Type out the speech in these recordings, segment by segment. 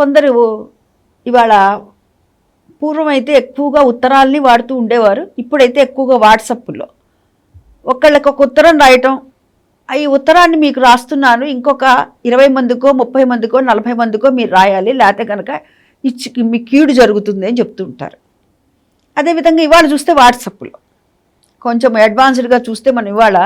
కొందరు ఇవాళ పూర్వం అయితే ఎక్కువగా ఉత్తరాల్ని వాడుతూ ఉండేవారు ఇప్పుడైతే ఎక్కువగా వాట్సప్లో ఒకళ్ళకి ఒక ఉత్తరం రాయటం ఈ ఉత్తరాన్ని మీకు రాస్తున్నాను ఇంకొక ఇరవై మందికో ముప్పై మందికో నలభై మందికో మీరు రాయాలి లేకపోతే కనుక ఇచ్చి మీ కీడు జరుగుతుంది అని చెప్తూ ఉంటారు. అదేవిధంగా ఇవాళ చూస్తే వాట్సప్లో కొంచెం అడ్వాన్స్డ్గా చూస్తే మనం ఇవాళ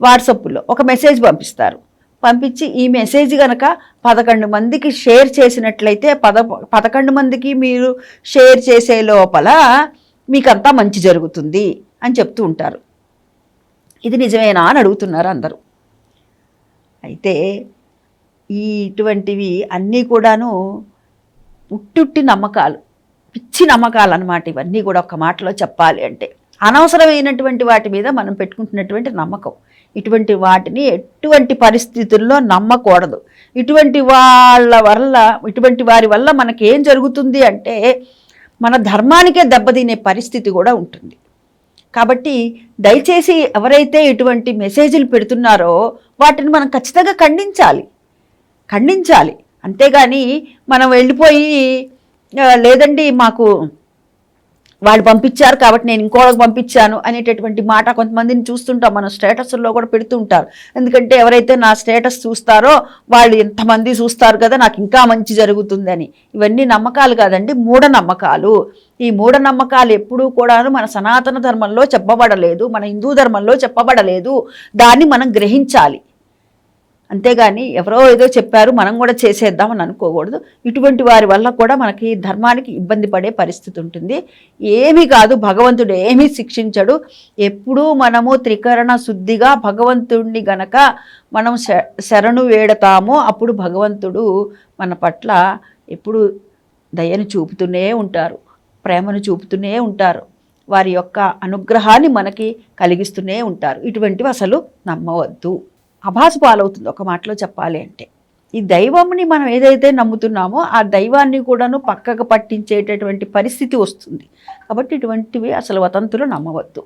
వాట్సప్లో ఒక మెసేజ్ పంపిస్తారు. పంపించి ఈ మెసేజ్ కనుక పదకొండు మందికి షేర్ చేసినట్లయితే పద పదకొండు మందికి మీరు షేర్ చేసే లోపల మీకంతా మంచి జరుగుతుంది అని చెప్తూ ఉంటారు. ఇది నిజమేనా అని అడుగుతున్నారు అందరూ. అయితే ఈ ఇటువంటివి అన్నీ కూడాను ఉట్టుట్టి నమ్మకాలు పిచ్చి నమ్మకాలు అన్నమాట ఇవన్నీ కూడా ఒక మాటలో చెప్పాలి అంటే. అనవసరమైనటువంటి వాటి మీద మనం పెట్టుకుంటున్నటువంటి నమ్మకం. ఇటువంటి వాటిని ఎటువంటి పరిస్థితుల్లో నమ్మకూడదు. ఇటువంటి వాళ్ళ వల్ల ఇటువంటి వారి వల్ల మనకి ఏం జరుగుతుంది అంటే మన ధర్మానికే దెబ్బతినే పరిస్థితి కూడా ఉంటుంది. కాబట్టి దయచేసి ఎవరైతే ఇటువంటి మెసేజ్లు పెడుతున్నారో వాటిని మనం ఖచ్చితంగా ఖండించాలి. ఖండించాలి. అంతేగాని మనం వెళ్ళిపోయి లేదండి మాకు వాళ్ళు పంపించారు కాబట్టి నేను ఇంకోళ్ళకి పంపించాను అనేటటువంటి మాట కొంతమందిని చూస్తుంటాం. మన స్టేటస్లో కూడా పెడుతుంటారు ఎందుకంటే ఎవరైతే నా స్టేటస్ చూస్తారో వాళ్ళు ఎంతమంది చూస్తారు కదా నాకు ఇంకా మంచి జరుగుతుందని. ఇవన్నీ నమ్మకాలు కాదండి మూఢనమ్మకాలు. ఈ మూఢనమ్మకాలు ఎప్పుడూ కూడాను మన సనాతన ధర్మంలో చెప్పబడలేదు మన హిందూ ధర్మంలో చెప్పబడలేదు. దాన్ని మనం గ్రహించాలి. అంతేగాని ఎవరో ఏదో చెప్పారు మనం కూడా చేసేద్దామని అనుకోకూడదు. ఇటువంటి వారి వల్ల కూడా మనకి ధర్మానికి ఇబ్బంది పడే పరిస్థితి ఉంటుంది. ఏమీ కాదు భగవంతుడు ఏమీ శిక్షించడు. ఎప్పుడూ మనము త్రికరణ శుద్ధిగా భగవంతుడిని గనక మనం శ- శరణు వేడతామో అప్పుడు భగవంతుడు మన పట్ల ఎప్పుడు దయను చూపుతూనే ఉంటారు ప్రేమను చూపుతూనే ఉంటారు. వారి యొక్క అనుగ్రహాన్ని మనకి కలిగిస్తూనే ఉంటారు. ఇటువంటివి అసలు నమ్మవద్దు. అభాసు పాలవుతుంది ఒక మాటలో చెప్పాలి అంటే. ఈ దైవంని మనం ఏదైతే నమ్ముతున్నామో ఆ దైవాన్ని కూడాను పక్కకు పట్టించేటటువంటి పరిస్థితి వస్తుంది. కాబట్టి ఇటువంటివి అసలు వతంతులు నమ్మవద్దు.